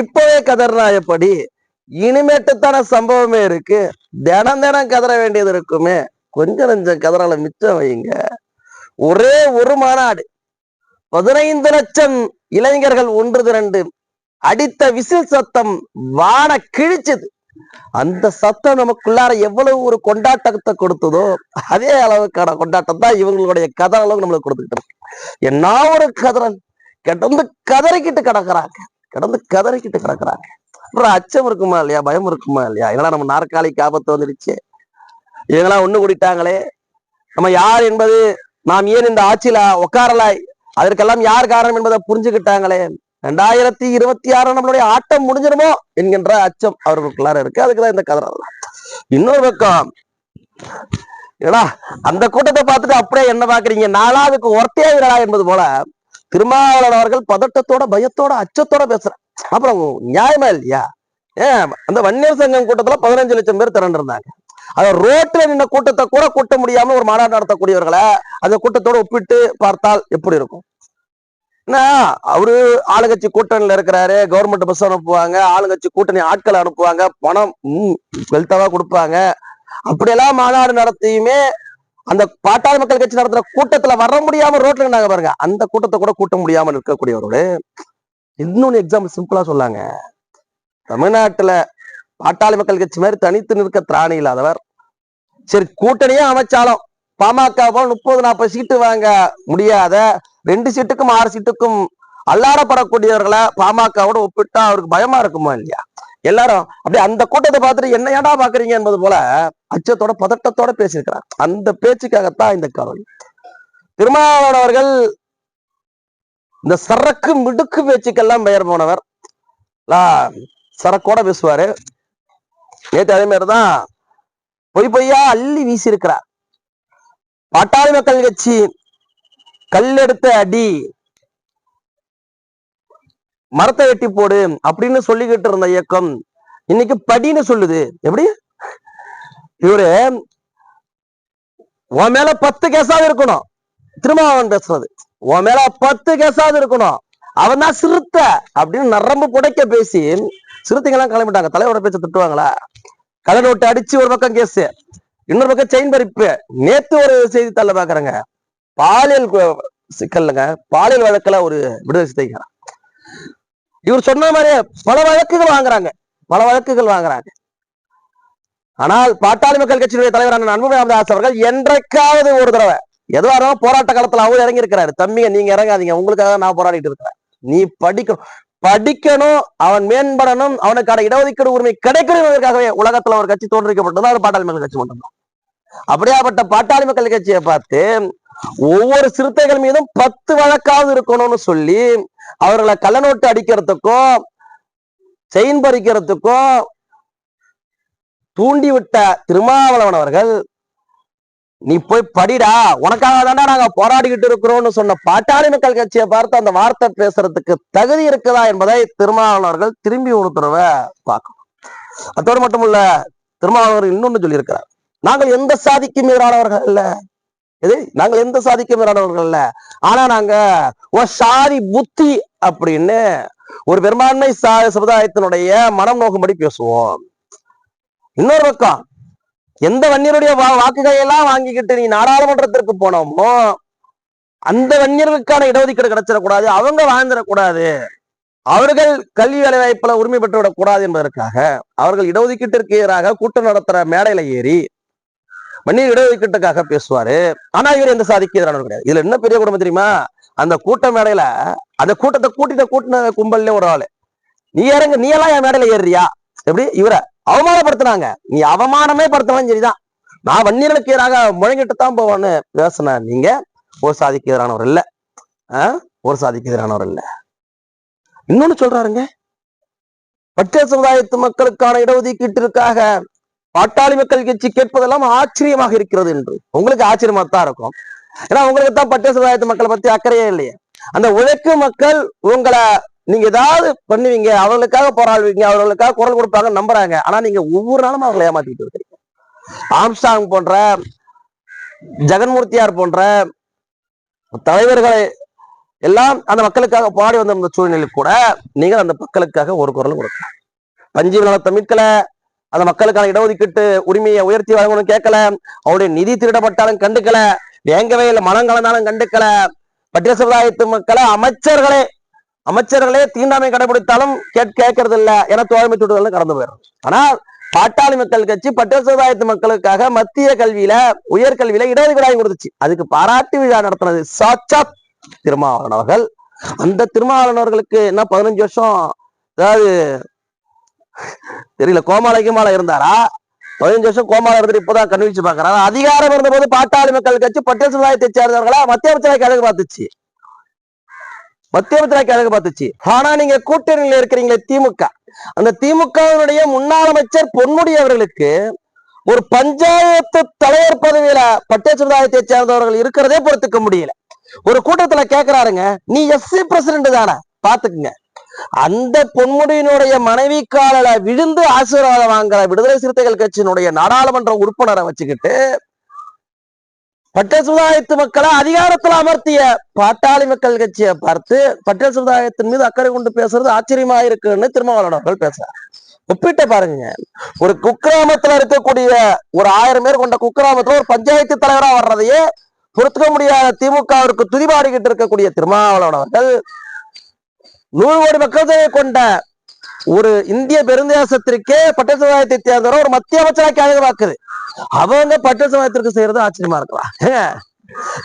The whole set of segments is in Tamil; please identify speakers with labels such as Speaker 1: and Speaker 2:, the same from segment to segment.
Speaker 1: இப்பவே கதறினா இனிமேட்டுத்தான சம்பவமே இருக்கு. தினம் தினம் கதற வேண்டியது இருக்குமே. கொஞ்சம் கொஞ்சம் கதறால மிச்சம் வைங்க ஒரே ஒரு மாநாடு. பதினைந்து லட்சம் இளைஞர்கள் ஒன்று திரண்டு அடித்த விசில் சத்தம் வான கிழிச்சது. அந்த சத்தம் நமக்குள்ளார எவ்வளவு ஒரு கொண்டாட்டத்தை கொடுத்ததோ அதே அளவுக்கான கொண்டாட்டம் தான் இவங்களுடைய கதற அளவுக்கு நம்மளுக்கு கொடுத்துக்கிட்டோம் என்ன ஒரு கதறல். கிடந்து கதறிக்கிட்டு கிடக்குறாங்க. கிடந்து கதறிக்கிட்டு கிடக்குறாங்க. அப்புறம் அச்சம் இருக்குமா இல்லையா? பயம் இருக்குமா இல்லையா? இதெல்லாம் நம்ம நாற்காலிக்கு ஆபத்து வந்துடுச்சு? இவங்கெல்லாம் ஒண்ணு கூடிட்டாங்களே. நம்ம யார் என்பது நாம் ஏன் இந்த ஆட்சியில உட்காரலாய்? அதற்கெல்லாம் யார் காரணம் என்பதை புரிஞ்சுக்கிட்டாங்களே ரெண்டாயிரத்தி இருபத்தி ஆறு நம்மளுடைய ஆட்டம் முடிஞ்சிருமோ என்கின்ற அச்சம் அவர்களுக்குள்ளார இருக்கு. அதுக்குதான் இந்த கதறல். இன்னொரு பக்கம் ஏடா அந்த கூட்டத்தை பார்த்துட்டு அப்படியே என்ன பாக்குறீங்க நாலாவதுக்கு ஒர்த்தேவிடா என்பது போல திருமாவளவன் அவர்கள் பதட்டத்தோட பயத்தோட அச்சத்தோட பேசுறேன் அப்புறம் நியாயமா இல்லையா? ஏன்? அந்த வன்னியர் சங்கம் கூட்டத்துல பதினஞ்சு லட்சம் பேர் திரண்டிருந்தாங்க. அது ரோட்ல நின்ன கூட்டத்தை கூட கூட்ட முடியாம ஒரு மாநாடு நடத்தக்கூடியவர்களை அந்த கூட்டத்தோட ஒப்பிட்டு பார்த்தால் எப்படி இருக்கும்? என்ன? அவரு ஆளுங்கட்சி கூட்டணியில இருக்கிறாரு கவர்மெண்ட் பஸ் அனுப்புவாங்க ஆளுங்கட்சி கூட்டணி ஆட்களை அனுப்புவாங்க பணம் வெல்த்தவா கொடுப்பாங்க. அப்படியெல்லாம் மாநாடு நடத்தியுமே அந்த பாட்டாளி மக்கள் கட்சி நடத்துற கூட்டத்துல வர முடியாம ரோட்ல நாங்க பாருங்க. அந்த கூட்டத்தை கூட கூட்ட முடியாம இருக்கக்கூடியவரோடு இன்னொன்னு எக்ஸாம்பிள் சிம்பிளா சொல்லாங்க. தமிழ்நாட்டுல பாட்டாளி மக்கள் கட்சி மாதிரி தனித்து நிற்க திராணி இல்லாதவர். சரி கூட்டணியே அமைச்சாலும் பாமக முப்பது நாற்பது சீட்டு வாங்க முடியாத ரெண்டு சீட்டுக்கும் ஆறு சீட்டுக்கும் அல்லாடப்படக்கூடியவர்களை பாமகவோட ஒப்பிட்டா அவருக்கு பயமா இருக்குமா இல்லையா? எல்லாரும் அப்படியே அந்த கூட்டத்தை பார்த்துட்டு என்ன ஏடா பாக்குறீங்க என்பது போல அச்சத்தோட பதட்டத்தோட பேசியிருக்கிறார். அந்த பேச்சுக்காகத்தான் இந்த கவலை திருமாவளவன் அவர்கள் இந்த சரக்கு மிடுக்கு பேச்சுக்கெல்லாம் பெயர் போனவர். சரக்கோட பேசுவாரு. நேற்று அதே மாதிரிதான் பொய் பொய்யா அள்ளி வீசி இருக்கிறார் பாட்டாளி மக்கள் கட்சி கல்லெடுத்த அடி மரத்தை வெட்டி போடு அப்படின்னு சொல்லிக்கிட்டு இருந்த இயக்கம் இன்னைக்கு படின்னு சொல்லுது. எப்படி? இவரு உன் மேல பத்து கேஸாவது இருக்கணும். திருமாவளவன் பேசுறது உன் மேல பத்து கேஸாவது இருக்கணும். அவன் தான் சிறுத்த அப்படின்னு நரம்பு புடைக்க பேசி சிறுத்தைங்கெல்லாம் கிளம்பிட்டாங்க. தலைவரோட பேச்ச திட்டுவாங்களா? கலை நோட்டு அடிச்சு ஒரு பக்கம் கேஸ் இன்னொரு பக்கம் செயின் பறிப்பு. நேத்து ஒரு செய்தித்தாள பாக்குறேங்க. பாலியல் சிக்கல்லுங்க. பாலியல் வழக்குல ஒரு விடுதலை சித்தைக்கிறான் இவர் சொன்ன மாதிரியே பல வழக்குகள் வாங்குறாங்க. பல வழக்குகள் வாங்குறாங்க. ஆனால் பாட்டாளி மக்கள் கட்சியினுடைய தலைவரான அன்புமணி ராமதாஸ் அவர்கள் என்றைக்காவது ஒரு தடவை எதுவா இருந்தாலும் போராட்ட காலத்துல அவர் இறங்கி இருக்கிறாரு தம்பிங்க நீங்க இறங்காதீங்க. உங்களுக்காக நான் போராடிட்டு இருக்கிறேன். நீ படிக்கணும். படிக்கணும் அவன் மேம்படணும் அவனுக்கான இடஒதுக்கீடு உரிமை கிடைக்கணும் என்பதற்காகவே உலகத்துல ஒரு கட்சி தோன்றிக்கப்பட்டது அது பாட்டாளி மக்கள் கட்சி மட்டும்தான். அப்படியாப்பட்ட பாட்டாளி மக்கள் கட்சியை பார்த்து ஒவ்வொரு சிறுத்தைகள் மீதும் பத்து வழக்காவது இருக்கணும்னு சொல்லி அவர்களை கள்ளநோட்டு அடிக்கிறதுக்கும் செயின் பறிக்கிறதுக்கும் தூண்டிவிட்ட திருமாவளவன் அவர்கள் நீ போய் படிடா உனக்காக தானே நாங்க போராடிக்கிட்டு இருக்கிறோம்னு சொன்ன பாட்டாளி மக்கள் கட்சியை பார்த்து அந்த வார்த்தை பேசுறதுக்கு தகுதி இருக்குதா என்பதை திருமாவளவன் அவர்கள் திரும்பி ஒரு தடவை பார்க்கணும். அதோடு மட்டும் இல்ல இன்னொன்னு சொல்லியிருக்கிறார். நாங்கள் எந்த சாதிக்கும் எதிரானவர்கள் இல்ல எது? நாங்கள் எந்த சாதிக்கும் எதிரானவர்கள் இல்ல ஆனா நாங்க ஒரு சாதி புத்தி அப்படின்னு ஒரு பெரும்பான்மை சா- சமுதாயத்தினுடைய மனம் நோக்கும்படி பேசுவோம். இன்னொரு பக்கம் எந்த வன்னியருடைய வா- வாக்குகளை எல்லாம் வாங்கிக்கிட்டு நீ நாடாளுமன்றத்திற்கு போனோமோ அந்த வன்னியர்களுக்கான இடஒதுக்கீடு கிடைச்சிடக்கூடாது அவங்க வாழ்ந்துடக்கூடாது. அவர்கள் கல்வி வேலை வாய்ப்புல உரிமை பெற்று விடக்கூடாது என்பதற்காக அவர்கள் இடஒதுக்கீட்டிற்கு எதிராக கூட்டம் நடத்துற மேடையில ஏறி வன்னியர் இடஒதுக்கீட்டுக்காக பேசுவாரு. ஆனா இவர் எந்த சாதிக்கு எதிரானவர் கிடையாது. இதுல என்ன பெரிய குடும்பம் தெரியுமா? அந்த கூட்ட மேடையில அந்த கூட்டத்தை கூட்டிட்ட கூட்டின கும்பல்ல ஒரு ஆளு. நீ இறங்க நீ எல்லாம் என் மேடையில ஏறுறியா? எப்படி? இவரை. அவமானப்படுத்தினாங்க. நீ அவமானமே படுத்தலாம் சரிதான். நான் வன்னியர்களுக்கு எதிராக முழங்கிட்டு தான் போவான்னு பேசின நீங்க ஒரு சாதிக்கு எதிரானவர் இல்ல. ஒரு சாதிக்கு எதிரானவர் இல்ல. இன்னொன்னு சொல்றாருங்க. பட்டியல் சமுதாயத்து மக்களுக்கான இடஒதுக்கீட்டிற்காக பாட்டாளி மக்கள் கட்சி கேட்பதெல்லாம் ஆச்சரியமாக இருக்கிறது என்று. உங்களுக்கு ஆச்சரியமா தான் இருக்கும். ஏன்னா உங்களுக்கு தான் பட்டியல் சமுதாயத்து மக்களை பத்தி அக்கறையே இல்லையே. அந்த உழைக்கும் மக்கள் உங்களை நீங்க ஏதாவது பண்ணுவீங்க அவர்களுக்காக போராடுவீங்க அவர்களுக்காக குரல் கொடுப்பாங்க நம்புறாங்க. ஆனா நீங்க ஒவ்வொரு நாளும் அவர்களை ஏமாத்திட்டு இருக்கீங்க ஆம்ஸ்டாங் போன்ற ஜெகன்மூர்த்தியார் போன்ற தலைவர்களை எல்லாம் அந்த மக்களுக்காக பாடி வந்த அந்த சூழ்நிலையில் கூட நீங்கள் அந்த மக்களுக்காக ஒரு குரல் கொடுக்கலாம் பஞ்சீவ நலத்தை மீட்கல அந்த மக்களுக்கான இடஒதுக்கீட்டு உரிமையை உயர்த்தி வழங்கணும்னு கேட்கல அவருடைய நிதி திருடப்பட்டாலும் கண்டுக்கல வேங்கவே இல்லை மனம் கலந்தாலும் கண்டுக்கல பட்டியல் சமுதாயத்து மக்களை அமைச்சர்களே அமைச்சர்களே தீண்டாமை கடைபிடித்தாலும் கேட் கேட்கறது இல்ல என தோழமை சுட்டுதல் கடந்து போயிடும். ஆனா பாட்டாளி மக்கள் கட்சி பட்டியல் சமுதாயத்து மக்களுக்காக மத்திய கல்வியில உயர்கல்வியில இடஒதுக்கீடு வாங்கி கொடுத்துச்சு. அதுக்கு பாராட்டு விழா நடத்தினது சாட்சாத் திருமாவளவன் அவர்கள். அந்த திருமாவளவன் அவர்களுக்கு என்ன பதினஞ்சு வருஷம் அதாவது தெரியல கோமால கிமால இருந்தாரா? பதினஞ்சு வருஷம் கோமால இருந்துட்டு இப்பதான் கண்டுபிடிச்சு பாக்குறாரு அதிகாரம் இருந்தபோது பாட்டாளி மக்கள் கட்சி பட்டியல் சமுதாயத்தை சேர்ந்தவர்களா? மத்திய அமைச்சராக கழக பார்த்துச்சு. மத்திய அமைச்சராக அழகு பார்த்துச்சு. ஆனா நீங்க கூட்டணியில் இருக்கிறீங்களே திமுக. அந்த திமுகவினுடைய முன்னாள் அமைச்சர் பொன்முடி அவர்களுக்கு ஒரு பஞ்சாயத்து தலைவர் பதவியில பட்டியல் சமுதாயத்தை சேர்ந்தவர்கள் இருக்கிறதே பொறுத்துக்க முடியல. ஒரு கூட்டத்துல கேக்குறாருங்க நீ எஸ்சி பிரசிடண்ட் தானே? பாத்துக்குங்க. அந்த பொன்முடியினுடைய மனைவி காலில விழுந்து ஆசீர்வாதம் வாங்குற விடுதலை சிறுத்தைகள் கட்சியினுடைய நாடாளுமன்ற உறுப்பினரை வச்சுக்கிட்டு பட்டியல் சமுதாயத்து மக்களை அதிகாரத்துல அமர்த்திய பாட்டாளி மக்கள் கட்சியை பார்த்து பட்டியல் சமுதாயத்தின் மீது அக்கறை கொண்டு பேசுறது ஆச்சரியமா இருக்குன்னு திருமாவளவன் அவர்கள் பேசுறாரு. ஒப்பிட்ட பாருங்க. ஒரு குக்கிராமத்துல இருக்கக்கூடிய ஒரு ஆயிரம் பேர் கொண்ட குக்கிராமத்துல ஒரு பஞ்சாயத்து தலைவரா வர்றதையே பொறுத்துக்க முடியாத திமுகவிற்கு துதிபாடிக்கிட்டு இருக்கக்கூடிய திருமாவளவன் அவர்கள் நூறு கோடி மக்கள் தொகை கொண்ட ஒரு இந்திய பெருந்தேசத்திற்கே பட்டியல் சமுதாயத்தை சேர்ந்தவர் ஒரு மத்திய அமைச்சராக அழகாக்குது அவங்க பட்ட சமயத்திற்கு செய்யறது ஆச்சரியமா இருக்கலாம்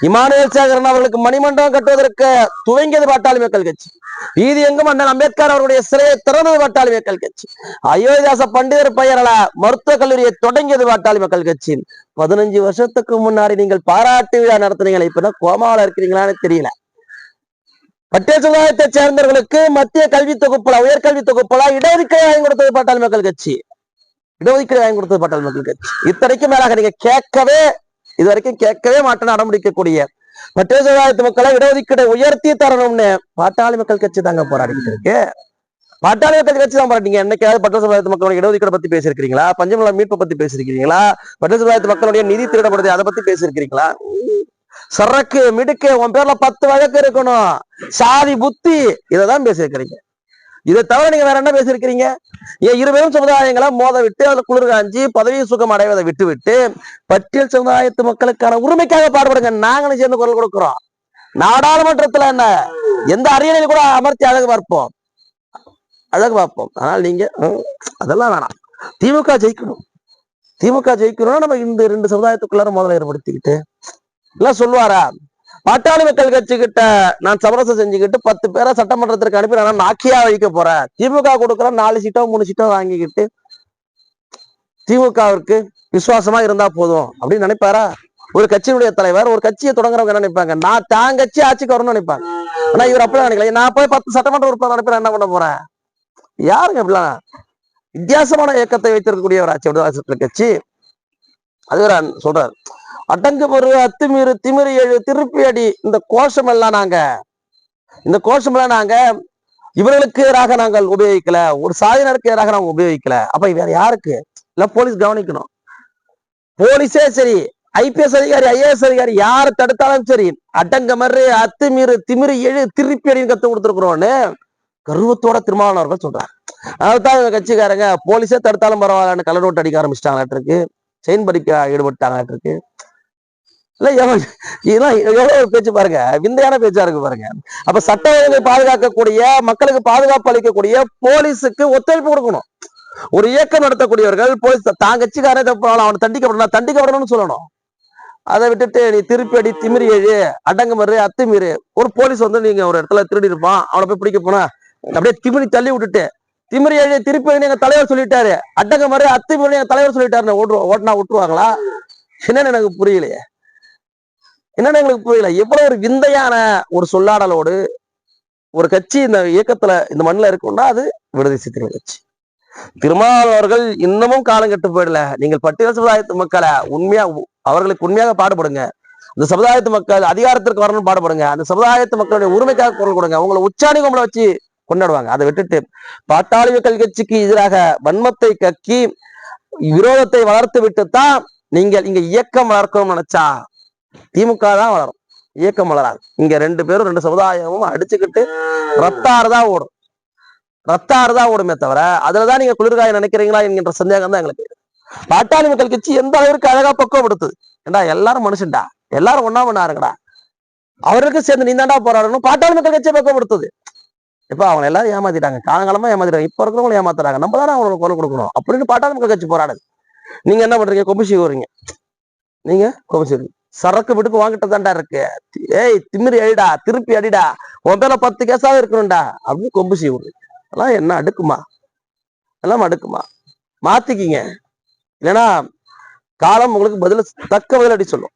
Speaker 1: இமானுவேல் சேகரன் அவர்களுக்கு மணிமண்டபம் கட்டுவதற்கு துவங்கியது பாட்டாளி மக்கள் கட்சி வீதி எங்கும் அண்ணன் அம்பேத்கர் அவருடைய சிலையை திறந்தது பாட்டாளி மக்கள் கட்சி அயோத்தியாச பண்டிதர் பெயரில மருத்துவ கல்லூரியை தொடங்கியது பாட்டாளி மக்கள் கட்சி பதினஞ்சு வருஷத்துக்கு முன்னாடி நீங்கள் பாராட்டு விழா நடத்துனீங்களே இப்ப கோமாவில் இருக்கிறீங்களான்னு தெரியல. பட்டியல் சமுதாயத்தை சேர்ந்தவர்களுக்கு மத்திய கல்வி தொகுப்புல உயர்கல்வி தொகுப்புல இடஒதுக்கீடு வாங்கி கொடுத்தது பாட்டாளி மக்கள் கட்சி இடஒதுக்கீடு வாங்கி கொடுத்தது பாட்டாளி மக்களுக்கு. இத்தனைக்கும் மேலாக நீங்க கேட்கவே இது வரைக்கும் கேட்கவே மாட்டேன்னு அடம்பிடிக்கக்கூடிய மற்ற சமுதாயத்து மக்களை இடஒதுக்கீடை உயர்த்தி தரணும்னு பாட்டாளி மக்கள் கட்சி தாங்க போராடிக்கிட்டு இருக்கு. பாட்டாளி மக்கள் கட்சி தான் போராட்டிங்க என்னைக்காவது பட்ட சமுதாயத்து மக்களுடைய இடஒதுக்கீடு பத்தி பேசிருக்கீங்களா பஞ்சமல மீட்பு பத்தி பேசியிருக்கீங்களா பட்ட சமுதாயத்து மக்களுடைய நிதி திருடப்படுது அதை பத்தி பேசியிருக்கிறீங்களா? சரக்கு மிடுக்கு உன் பேர்ல பத்து வழக்கு இருக்கணும். சாதி புத்தி இதைதான் பேசியிருக்கிறீங்க. இதை தவிர நீங்க வேற என்ன பேசியிருக்கிறீங்க? ஏன் இருவரும் சமுதாயங்களை மோத விட்டு அதுல குளிர் காஞ்சி பதவி சுகம் அடைவதை விட்டு விட்டு பட்டியல் சமுதாயத்து மக்களுக்கான உரிமைக்காக பாடுபடுங்க. நாங்களும் சேர்ந்து குரல் கொடுக்கிறோம். நாடாளுமன்றத்துல என்ன? எந்த அரியணையில கூட அமர்த்தி அழகு பார்ப்போம். அழகு பார்ப்போம். ஆனால் நீங்க அதெல்லாம் வேணாம். திமுக ஜெயிக்கணும். திமுக ஜெயிக்கணும்னா நம்ம இந்த ரெண்டு சமுதாயத்துக்குள்ளார முதல்ல ஏற்படுத்திக்கிட்டு எல்லாம் சொல்லுவாரா? பாட்டாளி மக்கள் கட்சி கிட்ட நான் சமரசம் செஞ்சுக்கிட்டு பத்து பேரை சட்டமன்றத்திற்கு அனுப்பி நான் நாக்கியா வைக்க போறேன். திமுக கொடுக்குற நாலு சீட்டோ மூணு சீட்டோ வாங்கிக்கிட்டு திமுகவிற்கு விசுவாசமா இருந்தா போதும் அப்படின்னு நினைப்பாரா? ஒரு கட்சியினுடைய தலைவர் ஒரு கட்சியை தொடங்குறவங்க என்ன நினைப்பாங்க? நான் தான் கட்சி ஆட்சிக்கு வரணும்னு நினைப்பாங்க. ஆனா இவர் அப்படிலாம் நினைக்கல. நான் போய் பத்து சட்டமன்ற உறுப்பினர் அனுப்பி என்ன பண்ண போறேன்? யாருங்க அப்படிலாம் வித்தியாசமான இயக்கத்தை வைத்திருக்கக்கூடிய ஒரு ஆட்சி கட்சி. அது வேற சொல்றாரு. அடங்கு ஒரு அத்துமீறு திமிரு எழு திருப்பி அடி இந்த கோஷம் எல்லாம் நாங்க இந்த கோஷம் எல்லாம் நாங்க இவர்களுக்கு எதிராக நாங்கள் உபயோகிக்கல. ஒரு சாதியினருக்கு எதிராக நாங்க உபயோகிக்கல. அப்ப வேற யாருக்கு? இல்ல போலீஸ் கவனிக்கணும். போலீஸே சரி ஐபிஎஸ் அதிகாரி ஐஏஎஸ் அதிகாரி யார் தடுத்தாலும் சரி அடங்க மறு அத்துமீறு திமிரு எழு திருப்பி அடின்னு கத்து கொடுத்துருக்குறோன்னு கர்வத்தோட திருமாவளவர்கள் சொல்றாங்க. அதான் இவங்க கட்சிக்காரங்க போலீஸே தடுத்தாலும் பரவாயில்லன்னு கலர் ஓட்டு அடிக்க ஆரம்பிச்சிட்டாங்களாட்டு செயின் பறிக்க ஈடுபட்டாங்க இருக்கு இல்ல இதெல்லாம் எவ்வளவு பேச்சு பாருங்க. விந்தையான பேச்சா இருக்கு பாருங்க. அப்ப சட்ட ஒழுங்கை பாதுகாக்கக்கூடிய மக்களுக்கு பாதுகாப்பு அளிக்கக்கூடிய போலீஸுக்கு ஒத்துழைப்பு கொடுக்கணும். ஒரு இயக்கம் நடத்தக்கூடியவர்கள் போலீஸ் தான் கட்சிக்காரன் தப்பாலும் அவனை தண்டிக்கப்படணும் தண்டிக்கப்படணும்னு சொல்லணும். அதை விட்டுட்டு நீ திருப்பி அடி திமிரி எழு அடங்கு மறு அத்துமீறு. ஒரு போலீஸ் வந்து நீங்க ஒரு இடத்துல திருடி இருப்பான் அவனை போய் பிடிக்க போனா அப்படியே திமிரி தள்ளி விட்டுட்டு திமிரி எழுதி திருப்பி எங்க தலைவர் சொல்லிட்டாரு. அட்டங்க மாதிரி அத்துமீறி எங்க தலைவர் சொல்லிட்டாருன்னு ஓட்டு ஓட்டினா விட்டுருவாங்களா என்னன்னு எனக்கு புரியலையே. என்னன்னு எங்களுக்கு புரியல. எவ்வளவு ஒரு விந்தையான ஒரு சொல்லாடலோடு ஒரு கட்சி இந்த இயக்கத்துல இந்த மண்ணுல இருக்கும்னா அது விடுதலை சிறுத்தைகள் கட்சி. திருமாவளவர்கள் இன்னமும் காலம் கெட்டு போயிடல. நீங்கள் பட்டியல் சமுதாயத்து மக்களை உண்மையா அவர்களுக்கு உண்மையாக பாடுபடுங்க. இந்த சமுதாயத்து மக்கள் அதிகாரத்திற்கு வரணும்னு பாடுபடுங்க. அந்த சமுதாயத்து மக்களுடைய உரிமைக்காக குரல் கொடுங்க. உங்களை உச்சாணி கும்பல வச்சு கொண்டாடுவாங்க. அதை விட்டுட்டு பாட்டாளி கல்கட்சிக்கு கட்சிக்கு எதிராக வன்மத்தை கக்கி விரோதத்தை வளர்த்து விட்டு தான் நீங்கள் இங்க இயக்கம் வளர்க்கணும்னு நினைச்சா திமுக தான் வளரும். இயக்கம் வளராது. இங்க ரெண்டு பேரும் ரெண்டு சமுதாயமும் அடிச்சுக்கிட்டு ரத்தாறுதான் ஓடும். ரத்தாறுதான் ஓடுமே தவிர அதுலதான் நீங்க குளிர்காய நினைக்கிறீங்களா என்கின்ற சந்தேகம் தான் எங்களுக்கு. பாட்டாளி மக்கள் கட்சி எந்த அளவிற்கு அழகா பக்குவப்படுத்துது? ஏண்டா எல்லாரும் மனுஷன்டா? எல்லாரும் ஒன்னா பண்ணாருங்கடா அவருக்கு சேர்ந்து நீ தாண்டா போராடணும்? பாட்டாளி மக்கள் கட்சியை பக்குவப்படுத்துது. இப்ப அவங்க எல்லாரும் ஏமாத்திட்டாங்க. காலங்காலமாக ஏமாத்திட்டாங்க. இப்போ இருக்கிறவங்க ஏமாத்துறாங்க. நம்ம தானே அவங்களுக்கு குரல் கொடுக்கணும். அப்படின்னு பாட்டா மக்கள் கட்சி போராடுது. நீங்க என்ன பண்றீங்க? கொம்பு வரீங்க நீங்க கொம்பு வரீங்க சரக்கு விடுக்கு வாங்கிட்டு தான்டா இருக்கு. ஏய் திமிரி அடிடா திருப்பி அடிடா. உன் பேர்ல பத்து கேஸாவது இருக்கணும்டா. அப்படின்னு கொம்புசி விடுறீங்க. அதெல்லாம் என்ன அடுக்குமா? எல்லாம் அடுக்குமா? மாத்திக்கிங்க. இல்லைன்னா காலம் உங்களுக்கு பதில தக்க பதிலடி சொல்லும்.